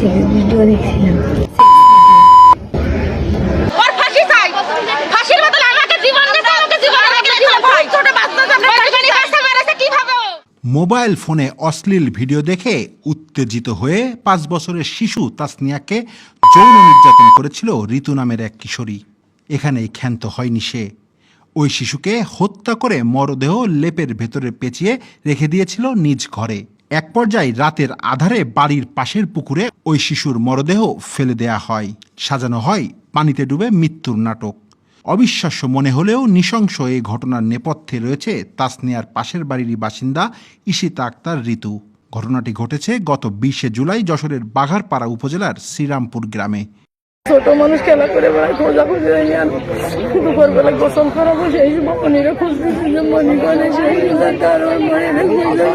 Video দেখছিলাম? Mobile ফোনে অশ্লীল ভিডিও দেখে উত্তেজিত হয়ে পাঁচ বছরের শিশু তাসনিয়াকে যৌন নির্যাতন করেছিল ঋতু নামের এক কিশোরী। এখানেই ক্ষান্ত হয়নি সে। ওই শিশুকে হত্যা করে মরদেহ লেপের ভেতরে পেঁচিয়ে রেখে দিয়েছিল নিজ ঘরে। এক পর্যায়ে রাতের আধারে বাড়ির পাশের পুকুরে ওই শিশুর মরদেহ ফেলে দেয়া হয়। সাজানো হয় পানিতে ডুবে মৃত্যুর নাটক। অবিশ্বাস্য মনে হলেও নৃশংস এই ঘটনার নেপথ্যে রয়েছে তাসনিয়ার পাশের বাড়িরই বাসিন্দা ইশিতা আক্তার ঋতু। ঘটনাটি ঘটেছে গত বিশে জুলাই যশোরের বাঘারপাড়া উপজেলার শ্রীরামপুর গ্রামে। ছোট মানুষ খেলা করে বেড়ায় খোঁজা খুঁজে আর দুপুরবেলা গোসল করা বসে এই যে মনি সেই খুঁজে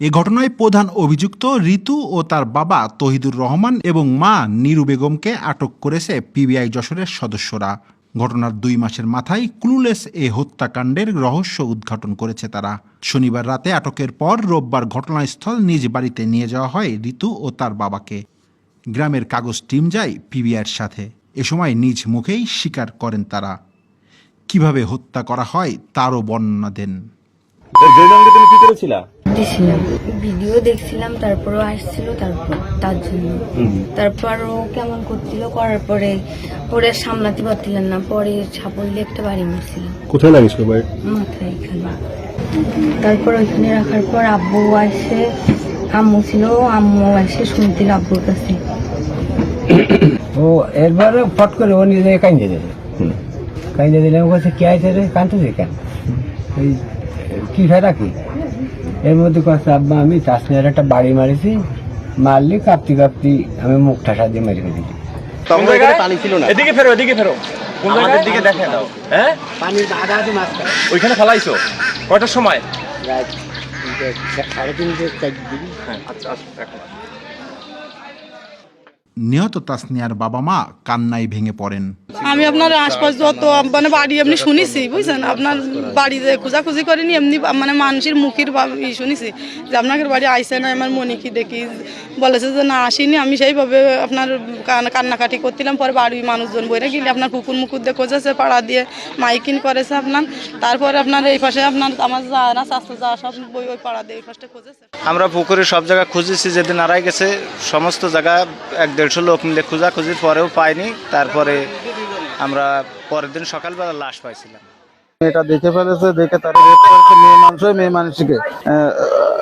এ ঘটনায় প্রধান অভিযুক্ত ঋতু ও তার বাবা তহিদুর রহমান এবং মা নিরু বেগমকে আটক করেছে পিবিআই যশোরের সদস্যরা। ঘটনার দুই মাসের মাথায় ক্লুলেস এ হত্যাকাণ্ডের রহস্য উদ্ঘাটন করেছে তারা। শনিবার রাতে আটকের পর রোববার ঘটনাস্থল নিজ বাড়িতে নিয়ে যাওয়া হয় ঋতু ও তার বাবাকে। গ্রামের কাগজ টিম যায় পিবিআইয়ের সাথে। এ সময় নিজ মুখেই স্বীকার করেন তারা। কীভাবে হত্যা করা হয় তারও বর্ণনা দেন। তুমি কি করেছিলা? দিছিলাম ভিডিও দেখছিলাম তারপরও আসছিল তারপর তার জন্য। তারপর ও কেমন করছিল করার পরে পরে সামলাতে পারছিলেন না পরে সাপড়লে একটা বাড়ি মারছিলাম। কোথায় লাগিস ভাই মাথায় এখানে। তারপর ওইখানে রাখার পর আব্বু আসে আম্মু ছিল আম্মু এসে শুনছিল আব্বুর কাছে। ও এরপরে ফট করে ও নিজে কাইন্দে দিল কাইন্দে দিলে ও কাছে কে আইছে রে? কান্দতেছে কেন? এই কি ফেরা কি? এর মধ্যে কথা আব্বা আমি তাসনিয়ার একটা বাড়ি মারিছি মারলি কাঁপতি কাঁপতি আমি মুখ ঠাসা দিয়ে মেরে ফেলেছি। পানি ছিল না। এদিকে ফেরো এদিকে ফেরো। কোন দিকে দেখে দাও হ্যাঁ? পানির আধা আধি মাঝখানে। ওইখানে ফেলাইছো? কয়টার সময়? রাত সাড়ে তিনটে চার হ্যাঁ আচ্ছা আচ্ছা নিহত তাসনিয়ার বাবা মা কান্নায় ভেঙে পড়েন। আমি আপনার আশপাশ যত মানে বাড়ি এমনি শুনেছি বুঝছেন? আপনার বাড়িতে খোঁজাখুঁজি করিনি এমনি মানে মানুষের মুখের শুনেছি যে আপনাদের বাড়ি আইসে না আমার মনে কি দেখি বলেছে যে না আসিনি। আমি সেইভাবে আপনার কান্নাকাটি করছিলাম পরে বাড়ির মানুষজন বইরে গেলে আপনার পুকুর মুকুর দিয়ে খোঁজেছে পাড়া দিয়ে মাইকিন করেছে আপনার। তারপরে আপনার এই পাশে আপনার আমার যা না স্বাস্থ্য যা সব বই ওই পাড়া দিয়ে এই পাশে খোঁজেছে। আমরা পুকুরে সব জায়গা খুঁজেছি যেদিন আড়াই গেছে সমস্ত জায়গা এক দেড়শো লোক মিলে খোঁজাখুঁজির পরেও পাইনি। তারপরে আমরা পরের দিন সকালবেলা লাশ পাইছিলাম। এটা দেখে ফেলেছে দেখে তারা রেপ করেছে মেয়ে মানুষ মেয়ে মানুষকে আহ,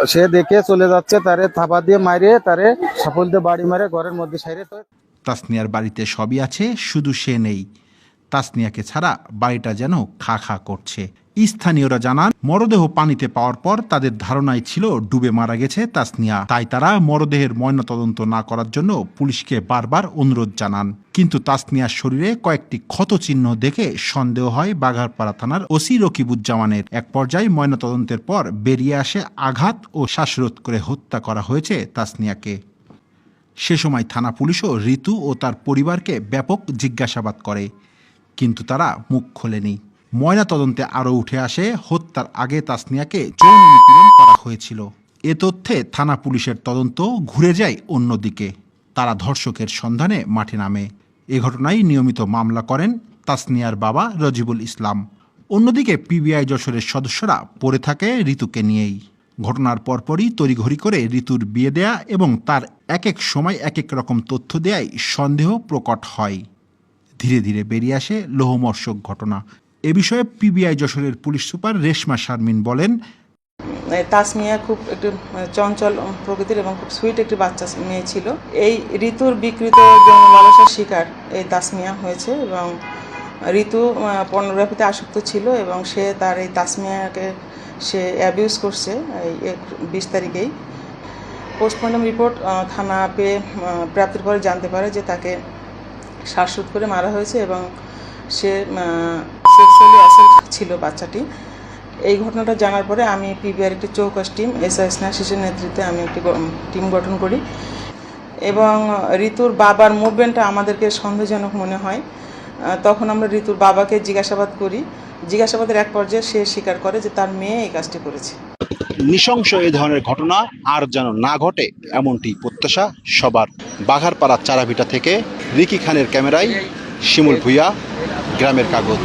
সে দেখে চলে যাচ্ছে তারে থাপা দিয়ে মারিয়ে তারে সাফল দিয়ে বাড়ি মারে ঘরের মধ্যে সাইরে তো। তাসনিয়ার বাড়িতে সবই আছে শুধু সে নেই। তাসনিয়াকে ছাড়া বাড়িটা যেন খা খা করছে। স্থানীয়রা জানান, মরদেহ পানিতে পাওয়ার পর তাদের ধারণায় ছিল ডুবে মারা গেছে তাসনিয়া। তাই তারা মরদেহের ময়নাতদন্ত না করার জন্য পুলিশকে বারবার অনুরোধ জানান। কিন্তু তাসনিয়ার শরীরে কয়েকটি ক্ষত চিহ্ন দেখে সন্দেহ হয় বাঘারপাড়া থানার ওসি রকিবুজ্জামানের। এক পর্যায়ে ময়নাতদন্তের পর বেরিয়ে আসে আঘাত ও শ্বাসরোধ করে হত্যা করা হয়েছে তাসনিয়াকে। সে সময় থানা পুলিশও ঋতু ও তার পরিবারকে ব্যাপক জিজ্ঞাসাবাদ করে। কিন্তু তারা মুখ খোলেনি। ময়নাতদন্তে আরও উঠে আসে, হত্যার আগে তাসনিয়াকে যৌন নিপীড়ন করা হয়েছিল। এ তথ্যে থানা পুলিশের তদন্ত ঘুরে যায় অন্যদিকে। তারা ধর্ষকের সন্ধানে মাঠে নামে। এ ঘটনায় নিয়মিত মামলা করেন তাসনিয়ার বাবা রজিবুল ইসলাম। অন্যদিকে পিবিআই যশোরের সদস্যরা পড়ে থাকে ঋতুকে নিয়েই। ঘটনার পরপরই তড়িঘড়ি করে ঋতুর বিয়ে দেয়া এবং তার এক এক সময় এক এক রকম তথ্য দেয়ায় সন্দেহ প্রকট হয়। ধীরে ধীরে বেরিয়ে আসে লোহমর্ষক ঘটনা। এ বিষয়ে পিবিআই যশোরের পুলিশ সুপার রেশমা শারমিন বলেন তাসমিয়া খুব একটু চঞ্চল প্রকৃতির এবং খুব সুইট একটি বাচ্চা মেয়ে ছিল। এই ঋতুর বিকৃত যৌন লালসার শিকার এই তাসমিয়া হয়েছে এবং ঋতু পর্নোগ্রাফিতে আসক্ত ছিল এবং সে তার এই তাসমিয়াকে সে অ্যাবিউজ করছে এই বিশ তারিখেই। পোস্টমর্টম রিপোর্ট থানা পেয়ে প্রাপ্তির পরে জানতে পারে যে তাকে শ্বাসরোধ করে মারা হয়েছে এবং সে সেক্সুয়ালি অ্যাসেল্ট ছিল বাচ্চাটি। এই ঘটনাটা জানার পরে আমি পিবিআর একটি চৌকাস টিম এস আই স্নেহাশিসের নেতৃত্বে আমি একটি টিম গঠন করি। এবং ঋতুর বাবার মুভমেন্টটা আমাদেরকে সন্দেহজনক মনে হয়। তখন আমরা ঋতুর বাবাকে জিজ্ঞাসাবাদ করি। জিজ্ঞাসাবাদের এক পর্যায়ে সে স্বীকার করে যে তার মেয়ে এই কাজটি করেছে। নৃশংস এই ধরনের ঘটনা আর যেন না ঘটে এমনটি প্রত্যাশা সবার। বাঘারপাড়া চারাভিটা থেকে রিকি খানের ক্যামেরায় শিমুল ভুইয়া গ্রামের কাগজ।